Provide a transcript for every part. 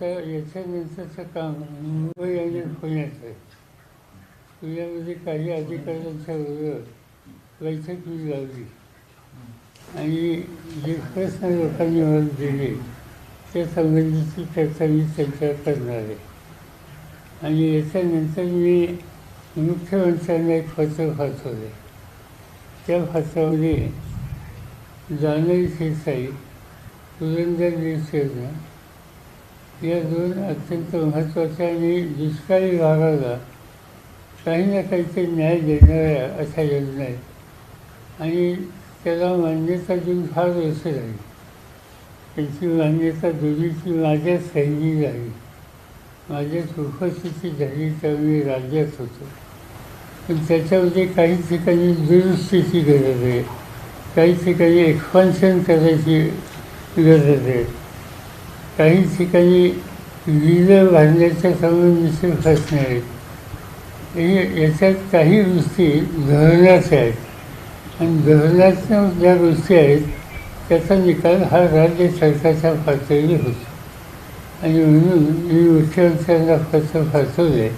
आता याच्यानंतरचं काम मुंबई आणि पुण्यात आहे. पुण्यामध्ये काही अधिकाऱ्यांच्या बरोबर बैठक मी लावली आणि जे प्रश्न लोकांनी मला दिले त्या संबंधीची चर्चा मी त्यांच्यावर करणार आहे. आणि याच्यानंतर मी मुख्यमंत्र्यांना एक पत्र पाठवले. त्या पत्रामध्ये जानवी शिरसाई पुरंदर योजना या दोन अत्यंत महत्त्वाच्या आणि दुष्काळी भागाला काही ना काहीतरी न्याय देणाऱ्या अशा योजना आहेत. आणि त्याला मान्यता देऊन फार वर्ष झाली त्यांची मान्यता दोन्हीची माझ्या सैनी झाली माझ्याच उपस्थिती झाली तर मी राज्यात होतो. पण त्याच्यामध्ये काही ठिकाणी दुरुस्तीची गरज आहे. काही ठिकाणी एक्सपान्शन करायची गरज आहे. काही ठिकाणी वीज बांधण्याच्या संबंधीचे प्रश्न आहेत हे याच्यात काही गोष्टी धरणाच्या आहेत. आणि धरणाच्या ज्या गोष्टी आहेत त्याचा निकाल हा राज्य सरकारच्या पातळीवर होतो. आणि म्हणून मी मुख्यमंत्र्यांना पत्र पाठवले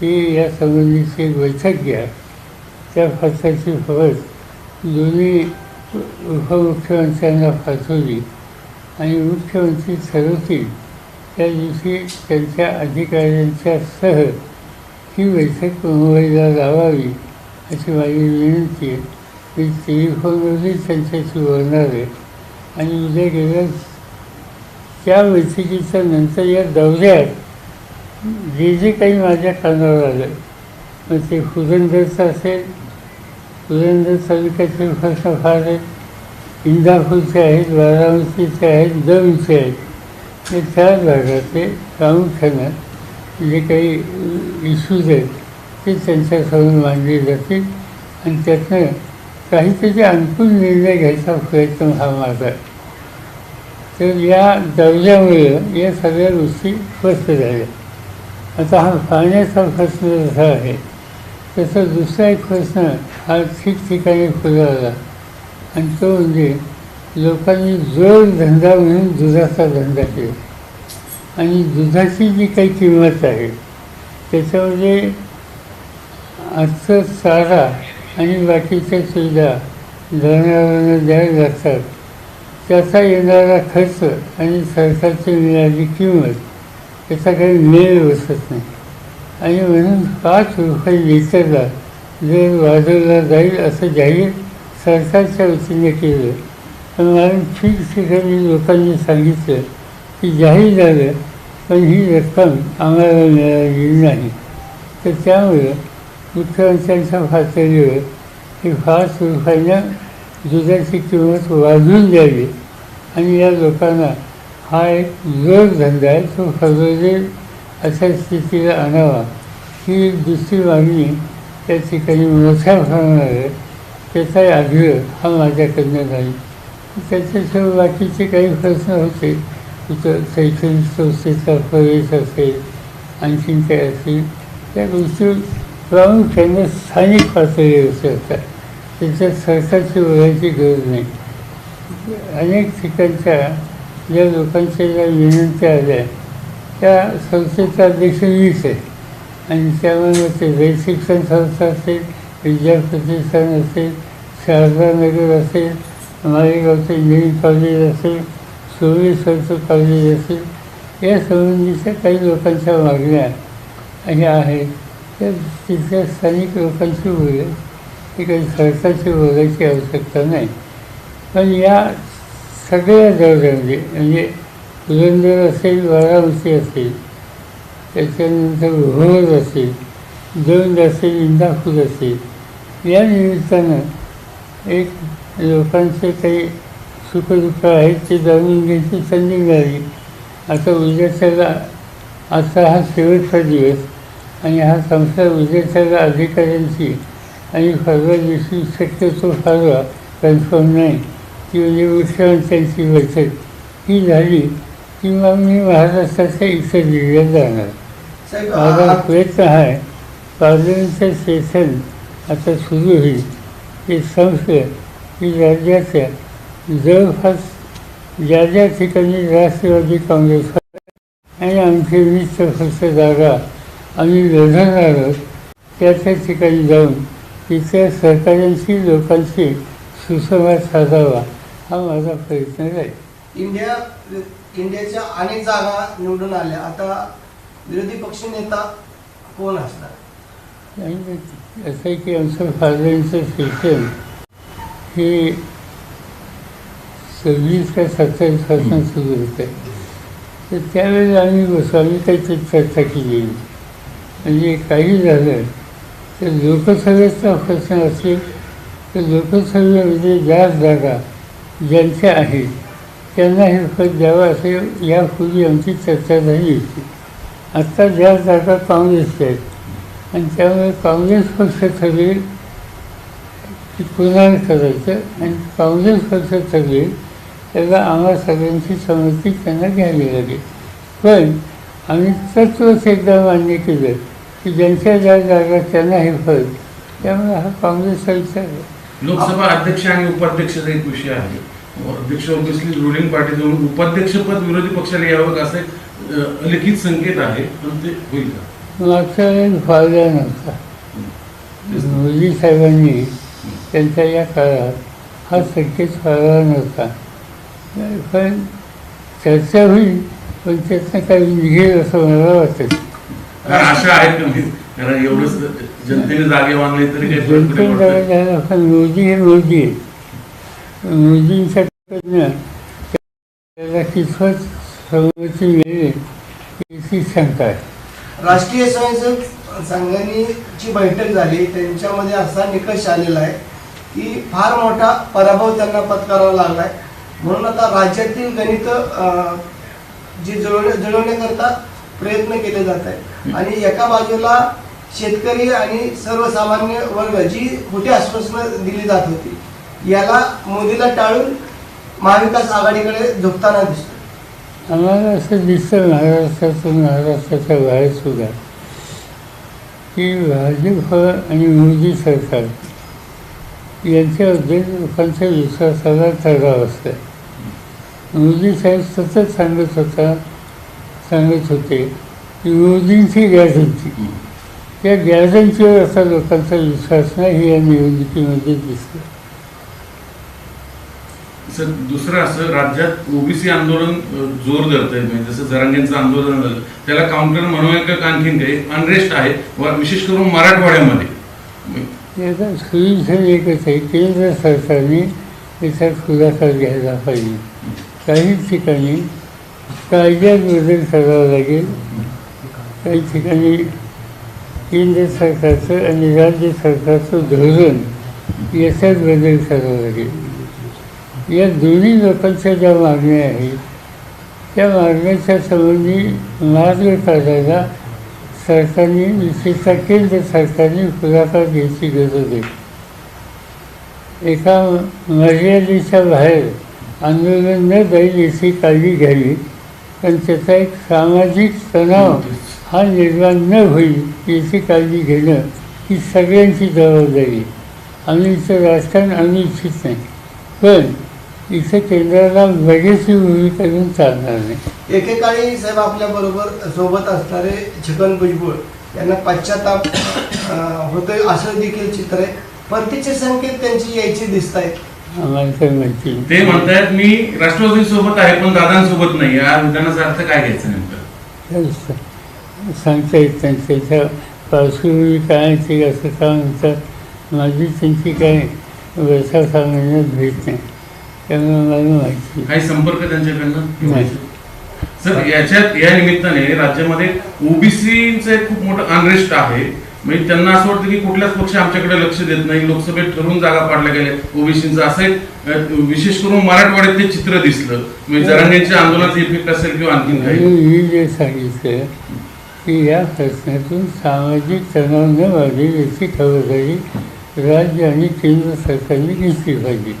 की या संबंधीची एक बैठक घ्या. त्या पत्राची फरक दोन्ही उपमुख्यमंत्र्यांना पाठवली. आणि मुख्यमंत्री ठरवतील. त्या दिवशी त्यांच्या अधिकाऱ्यांच्या सह ही बैठक मुंबईला लावावी अशी माझी विनंती आहे. मी टेलिफोनवरही त्यांच्याशी बोलणार आहे. आणि उद्या गेल्या त्या बैठकीच्या नंतर या दौऱ्यात जे जे काही माझ्या कानावर आलं मग ते पुरंदरचं असेल पुरंदर तालुक्याचे प्रश्न फार आहेत इंदापूरचे आहेत वाराणसीचे आहेत दौंडचे आहेत. हे चार भागाचे प्रामुख्यानं जे काही इश्यूज आहेत ते त्यांच्यासमोर मांडले जातील आणि त्यातनं काहीतरी अनुकूल निर्णय घ्यायचा प्रयत्न हा माझा आहे. तर या दर्जामुळे या सगळ्या गोष्टी स्पष्ट झाल्या. आता हा पाण्याचा प्रश्न जसा आहे. तसा दुसरा एक प्रश्न हा ठिकठिकाणी फुलवला आणि तो म्हणजे लोकांनी जोडधंदा म्हणून दुधाचा धंदा केला. आणि दुधाची जी काही किंमत आहे त्याच्यामध्ये असं चारा आणि बाकीच्या सुविधा जनावरांना द्यायला जातात त्याचा येणारा खर्च आणि सरकारची मिळाली किंमत त्याचा काही मेळ बसत नाही. आणि म्हणून पाच रुपये लिटरला जर वाजवला जाईल असं जाहीर सरकारच्या वतीने केलं. पण मला ठिकठिकाणी लोकांनी सांगितलं की जाहीर झालं पण ही रक्कम आम्हाला मिळाली नाही. तर त्यामुळं मुख्यमंत्र्यांच्या पातळीवर ही फार रुपयानं दुधाची किंमत वाढवून द्यावी आणि या लोकांना हा एक जोडधंदा आहे तो फसवलेल अशा स्थितीला आणावा. ही दुसरी मागणी त्या ठिकाणी मोठ्या प्रमाणावर आहे त्याचाही आग्रह हा माझ्याकडनं नाही. त्याच्याशिवाय बाकीचे काही प्रश्न होते. तिथं शैक्षणिक संस्थेचा प्रवेश असेल आणखीन काय असेल त्या गोष्टी प्रामुख्याने स्थानिक पातळीवर असतात त्याच्यात सरकारची बोलायची गरज नाही. अनेक ठिकाणच्या ज्या लोकांच्या ज्या विनंत्या आल्या त्या संस्थेचा अध्यक्ष मीच आहे आणि त्यामुळे ते वेद शिक्षण संस्था असेल विद्याप्रतिष्ठान असेल शारदानगर असेल मालेगावचं इंजिनिअरिंग कॉलेज असेल सोमेश्वरचं कॉलेज असेल या संबंधीच्या काही लोकांच्या मागण्या ह्या आहेत. त्या तिथल्या स्थानिक लोकांशी बोल ही काही सरकारची बोलायची आवश्यकता नाही. पण या सगळ्या दौऱ्यामध्ये म्हणजे पुरंदर असेल वाराणसी असेल त्याच्यानंतर भोर असेल दौंड असेल इंदापूर असेल या निमित्तानं एक लोकांचे काही सुखदुःख आहेत ते जाणून घ्यायची संधी मिळाली. आता उद्याच्याला आजचा हा शेवटचा दिवस आणि हा संसार उद्याच्याला अधिकाऱ्यांची आणि परवा दिवशी शक्यतो फारवा कन्फर्म नाही. ती म्हणजे मुख्यमंत्र्यांची बैठक. ही झाली की मग मी महाराष्ट्राच्या इतर जिल्ह्यात जाणार. माझा प्रयत्न आहे. पार्लमेंटचं सेशन आता सुरू होईल. हे संशय की राज्याच्या जवळपास ज्या ज्या ठिकाणी राष्ट्रवादी काँग्रेस आणि आमची वीस फक्त जागा आम्ही लढणार आहोत त्या त्या ठिकाणी जाऊन तिथल्या सहकाऱ्यांशी लोकांशी सुसंवाद साधावा हा माझा प्रयत्न राहील. इंडिया इंडियाच्या अनेक जागा निवडून आल्या. आता विरोधी पक्ष नेता कोण असणार? आणि असं आहे की आमचं फादरांचं शिक्षण हे सव्वीस का सत्तावीसपासून सुरू होतं. तर त्यावेळेला आम्ही बसू आम्ही काहीतरी चर्चा केली. म्हणजे काही झालं तर लोकसभेचा प्रश्न असेल तर लोकसभेमध्ये ज्या जागा ज्यांच्या आहेत त्यांना हे पद द्यावं असे यापूर्वी आमची चर्चा झाली होती. आत्ता ज्या जागा काँग्रेसच्या आहेत आणि त्यामुळे काँग्रेस पक्ष ठरवेल की करायचं आणि काँग्रेस पक्ष ठरवेल त्याला आम्हा सगळ्यांची संमती त्यांना घ्यावी लागेल. पण आम्ही तत्वच एकदा मान्य केलं की ज्यांच्या ज्या जागा त्यांना हे फळ त्यामुळे हा काँग्रेसचा विचार आहे. लोकसभा अध्यक्ष आणि उपाध्यक्षाचा एक विषय आहे. अध्यक्ष ऑब्विसली रुलिंग पार्टीजवळून उपाध्यक्षपद विरोधी पक्षाला यावं असे लिखित संकेत आहे पण ते होईल का? मागच्या वेळेस फायदा नव्हता. मोदी साहेबांनी त्यांच्या या काळात हा संकेत फाळला नव्हता. पण चर्चा होईल पण त्यातनं काही निघेल असं मला वाटत. आशा? कारण एवढंच जनतेने जागे तरी काही मोदी हे मोदी आहे मोदींच्याकडनं त्याला कितपत संमती मिळेल याची शंका आहे. राष्ट्रीय स्वयंसेवक संघांची बैठक झाली. त्यांच्यामध्ये असा निकष आलेला आहे की फार मोठा पराभव त्यांना पत्करावा लागलाय. म्हणून आता राज्यातील गणित जी जुळवण्या जुळवण्याकरता प्रयत्न केले जात आहेत. आणि एका बाजूला शेतकरी आणि सर्वसामान्य वर्ग जी खोटी आश्वासनं दिली जात होती याला मोदीला टाळून महाविकास आघाडीकडे झुकताना दिसतो आम्हाला असं दिसतं महाराष्ट्रातून महाराष्ट्राच्या बाहेर सुद्धा. की भाजप आणि मोदी सरकार यांच्याबद्दल लोकांच्या विश्वासाला ठराव असतो मोदी साहेब सतत सांगत होता सांगत होते की मोदींची गॅरंटी त्या गॅरंटीवर असा लोकांचा विश्वास नाही या निवडणुकीमध्ये दिसतं सर दुसरं असं राज्यात ओबीसी आंदोलन जोर जोर आहे म्हणजे जसं जरांगेंचं आंदोलन झालं त्याला काउंटर म्हणूया का आणखीन काही? अनरेस्ट आहे. व विशेष करून मराठवाड्यामध्ये. एकच आहे केंद्र सरकारने याचा खुलासा घ्यायला पाहिजे. काही ठिकाणी कायद्यात बदल करावा लागेल. काही ठिकाणी केंद्र सरकारचं आणि राज्य सरकारचं धोरण याच्यात बदल करावा लागेल. या दोन्ही लोकांच्या ज्या मागण्या आहेत त्या मागण्याच्या संबंधी मार्ग काढायला सरकारने विशेषतः केंद्र सरकारने पुढाकार घ्यायची गरज आहे. एका मर्यादेच्या बाहेर आंदोलन न जाईल याची काळजी घ्यावी पण त्याचा एक सामाजिक तणाव हा निर्माण न होईल याची काळजी घेणं ही सगळ्यांची जबाबदारी आम्ही इथं राजकारण आणू इच्छित नाही पण इथं केंद्राला वेगळीची भूमिका घेऊन चालणार नाही. एकेकाळी साहेब आपल्या बरोबर सोबत असणारे छगन भुजबळ यांना पश्चाताप होतोय असं देखील चित्र आहे. परतीचे संकेत त्यांची यायची दिसत आहेत. ते म्हणतायत मी राष्ट्रवादी सोबत आहे पण दादांसोबत नाही. या विधानाचा अर्थ काय घ्यायचा नेमकं? सांगता येत नाही. त्याच्या पार्श्वभूमी काय ते असं का म्हणतात माझी त्यांची काय वर्षा सांगण्यात भेट नाही. काही संपर्क त्यांच्याकडनं. सर याच्यात या निमित्ताने राज्यामध्ये ओबीसीचे खूप मोठं अनरेस्ट आहे. म्हणजे त्यांना असं वाटतं की कुठल्याच पक्ष आमच्याकडे लक्ष देत नाही. लोकसभेत ठरवून जागा पाडल्या गेल्या ओबीसीचं. असं विशेष करून मराठवाड्यात ते चित्र दिसलं. म्हणजे जरांगेंच्या आंदोलनाचा इफेक्ट असेल किंवा आणखीन काही? मी जे सांगितलं की या प्रश्नातून सामाजिक तणाव न वाढेल याची खबरदारी राज्य आणि केंद्र सरकारने घेतली पाहिजे.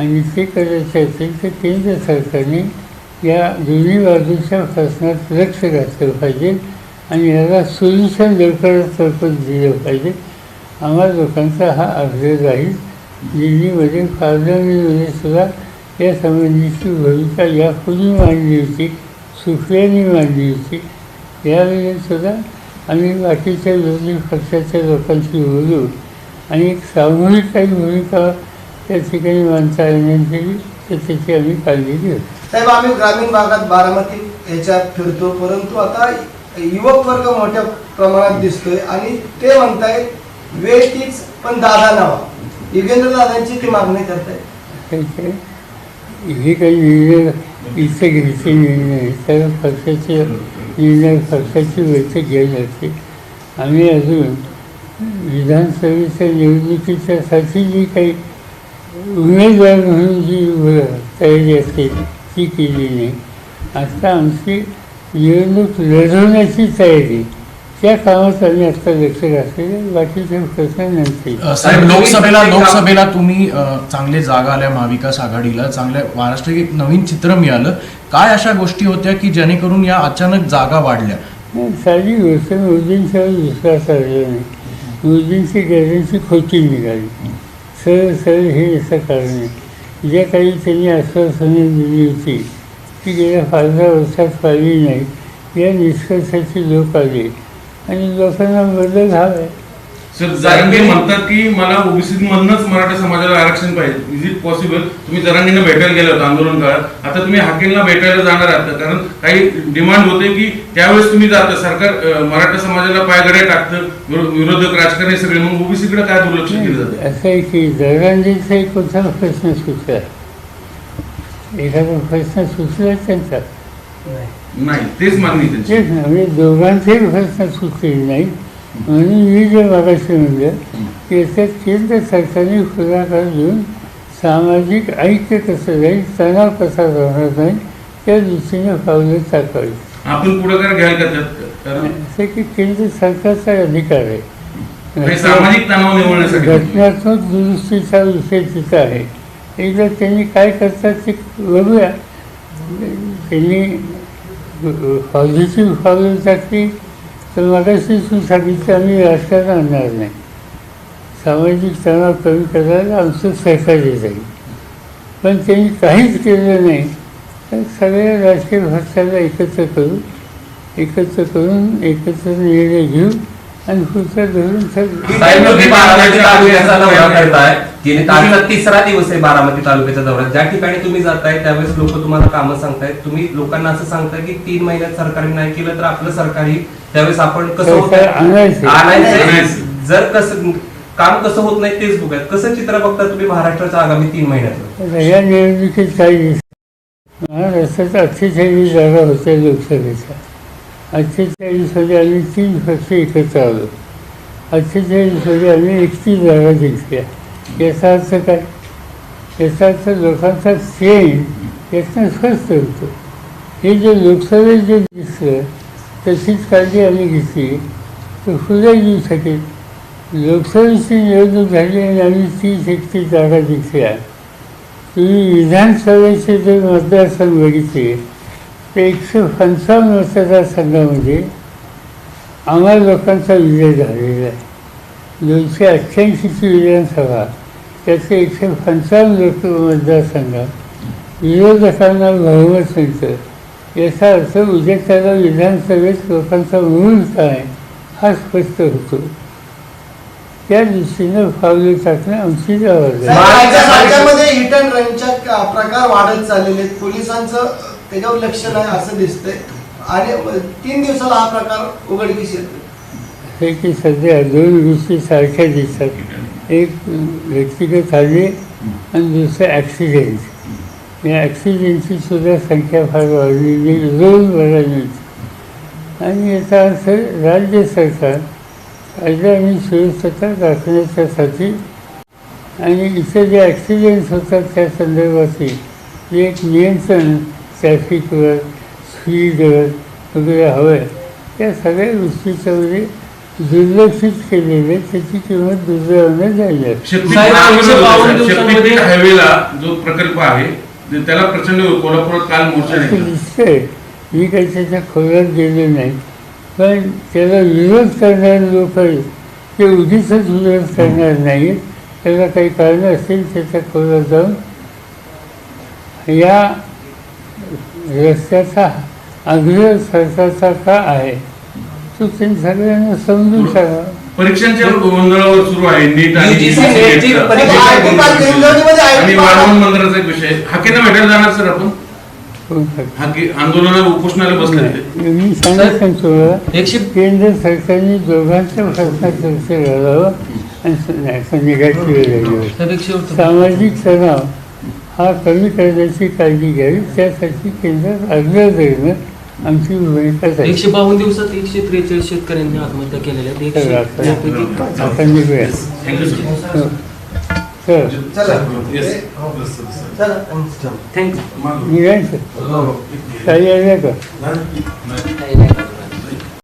आणि ते करायचं असेल तर केंद्र सरकारने या दोन्ही बाजूच्या प्रश्नात लक्ष घातलं पाहिजे आणि याला सोल्युशन लवकरात लवकर दिलं पाहिजे. आम्हाला लोकांचा हा आग्रह राहील दिल्लीमध्ये पार्लमेंटमध्ये सुद्धा या संबंधीची भूमिका यापूर्वी मांडली होती सुफियांनी मांडली होती. यावेळी सुद्धा आम्ही बाकीच्या विरोधी पक्षाच्या लोकांशी बोलू आणि एक सामूहिक काही भूमिका त्या ठिकाणी माणसा तर त्याची आम्ही काळजी घेऊ साहेब आम्ही ग्रामीण भागात बारामती ह्याच्यात फिरतो परंतु आता युवक वर्ग मोठ्या प्रमाणात दिसतोय आणि ते म्हणतायत वेळ तीच पण दादा नावा. युगेंद्र दादांची ती मागणी करतायत हे काही निर्णय इथे घ्यायचे निर्णय आहेत. तर पक्षाचे निर्णय पक्षाची बैठक घ्यायला लागते. आम्ही अजून विधानसभेच्या निवडणुकीच्यासाठी जी काही उमेदवार म्हणून जी तयारी असते ती केली नाही आता आमची निवडणूक लढवण्याची तयारी. त्या कामात आम्ही आता लक्ष घातलेलं प्रश्न साहेब लोकसभेला लोकसभेला तुम्ही चांगले जागा आल्या महाविकास आघाडीला. चांगल्या महाराष्ट्र एक नवीन चित्र मिळालं. काय अशा गोष्टी होत्या की जेणेकरून या अचानक जागा वाढल्या? साधी गोष्ट मोदींच्यावर विश्वास आलेला नाही. मोदींची गॅरंटी खोटी निघाली. सरळ हे असं कारण. आहे ज्या काही त्यांनी आश्वासने दिली होती ती गेल्या पाच दहा वर्षात पाहिली नाही या निष्कर्षाची लोक आले. आणि लोकांना बदल हवा. आहे सर जारंगे म्हणतात की मला ओबीसी मधनच मराठा समाजाला आरक्षण पाहिजे. इज इट पॉसिबल तुम्ही जरांगींना भेटायला गेला होता आंदोलन काळात आता तुम्ही हाकेलला भेटायला जाणार आहात. कारण काही डिमांड होते की त्यावेळेस तुम्ही जाता. सरकार मराठा समाजाला पायगड्या टाकतं. विरो- विरोधक राजकारणी सगळे. मग ओबीसीकडे काय दुर्लक्ष केलं जातं? असं आहे की दरांजीचा एक कोणता प्रश्न सुचला. एखादा प्रश्न सुचला त्यांचा. नाही. तेच मागणी तेच ना म्हणजे दोघांचेही प्रश्न सुटलेले नाही म्हणून मी जे मागाशी म्हणलं की याच्यात केंद्र सरकारने पुढाकार घेऊन सामाजिक ऐक्य कसं जाईल तणाव कसा राहणार नाही त्या दृष्टीने पावलं टाकावी आपण पुढाकार घ्याल का त्यात कारण असं की केंद्र सरकारचा अधिकार आहे काही सामाजिक तणाव निवडण्यासाठी घटनात्मक दुरुस्तीचा विषय तिथं आहे. एकदा त्यांनी काय करतात ते बघूया. त्यांनी पॉझिटिव्ह पावलं टाकली तर मगाशी तू सांगितलं आम्ही राजकारण आणणार नाही. सामाजिक तणाव कमी करायला आमचं सहकार्य जाईल. पण त्यांनी काहीच केलं नाही. सगळ्या राजकीय पक्षाला एकत्र करू एकत्र करून एकत्र निर्णय घेऊ आणि पुढचं तारीख तिसरा दिवस आहे बारामती तालुक्याचा दौरा. ज्या ठिकाणी तुम्ही जाताय त्यावेळेस लोक तुम्हाला कामं सांगतायत. तुम्ही लोकांना असं सांगताय की तीन महिन्यात सरकारने नाही केलं तर आपलं सरकारी त्यावेळेस आपण कसं सरकार आणायचं. जर कसं काम कसं होत नाही तेच बघूयात. कसं चित्र बघता तुम्ही महाराष्ट्राच्या आगामी तीन महिन्यात? आता या निवडणुकीत काही दिसत महाराष्ट्रात अठ्ठेचाळीस जागा होत्या लोकसभेच्या. अठ्ठेचाळीसमध्ये आम्ही तीन पक्ष एकत्र आलो अठ्ठेचाळीसमध्ये आम्ही एकतीस जागा जिंकल्या. याचा अर्थ काय? याचा अर्थ लोकांचा सेन यातनं स्वस्त होतो. हे जे लोकसभेत जे दिसलं तशीच काळजी आम्ही घेतली. तर सुद्धा येऊ शकेल लोकसभेची निवडणूक झाली आणि आम्ही तीस एकतीस जागा जिंकल्या. की विधानसभेचे जे मतदारसंघ बघितले ते एकशे पंचावन्न मतदारसंघामध्ये आम्हाला लोकांचा विजय झालेला आहे दोनशे अठ्ठ्याऐंशीची विधानसभा त्याचे एकशे पंचावन्न लोक मतदारसंघात विरोधकांना बहुमत मिळतं याचा अर्थ उद्या त्याला विधानसभेत लोकांचा मूळ काय हा स्पष्ट होतो त्या दृष्टीनं पावलं टाकणं आमची जबाबदारी आहे. राज्यामध्ये हिट अँड रनच्या क- प्रकार वाढत चाललेले आहेत. पोलिसांचं त्याच्यावर लक्ष नाही असं दिसतंय. आणि तीन दिवसाला हा प्रकार उघडकीस येतो हे की सध्या दोन गोष्टी सारख्या दिसतात. एक व्यक्तिगत हल्ले आणि दुसरं ॲक्सिडेंट या ॲक्सिडेंटची सुद्धा संख्या फार वाढलेली रोज बघायला मिळते आणि याचा अर्थ राज्य सरकार कायदा आणि सुरक्षता राखण्याच्यासाठी आणि इथे जे ॲक्सिडेंट्स होतात त्या संदर्भातही जे एक नियंत्रण ट्रॅफिकवर स्पीडवर वगैरे हवं आहे त्या सगळ्या गोष्टीचं म्हणजे दुर्लक्षित केलेलं त्याची किंमत दुर्दैवानं जाईल शक्तीपीठ हायवेला जो प्रकल्प आहे त्याला प्रचंड कोल्हापुरात काल मोर्चा दिसतंय. मी काही त्याच्या खोलात गेलो नाही. पण त्याला विरोध करणारे लोक आहेत. ते उगीच विरोध करणार नाहीत. त्याला काही कारणं असतील त्याच्या खोलात जाऊन. या रस्त्याचा आग्रह सरकारचा का आहे? तो त्यांनी सगळ्यांना समजून सांगा. परीक्षांच्या गोंधळावर सुरू आहे. नीट आणि वाढवण मंदिराचा एक विषय. हाकेंना भेटायला जाणार सर आपण? आंदोलनाला उपोषणाला बसले ते. मी केंद्र सरकारने दोघांच्या प्रश्नात लक्ष घालावं आणि. सामाजिक तणाव हा कमी करण्याची काळजी घ्यावी त्यासाठी केंद्रात आग्रह धरणं आमची भूमिकाच आहे. एकशे बावन्न दिवसात एकशे त्रेचाळीस शेतकऱ्यांनी आत्महत्या केलेल्या आहेत. थँक्यू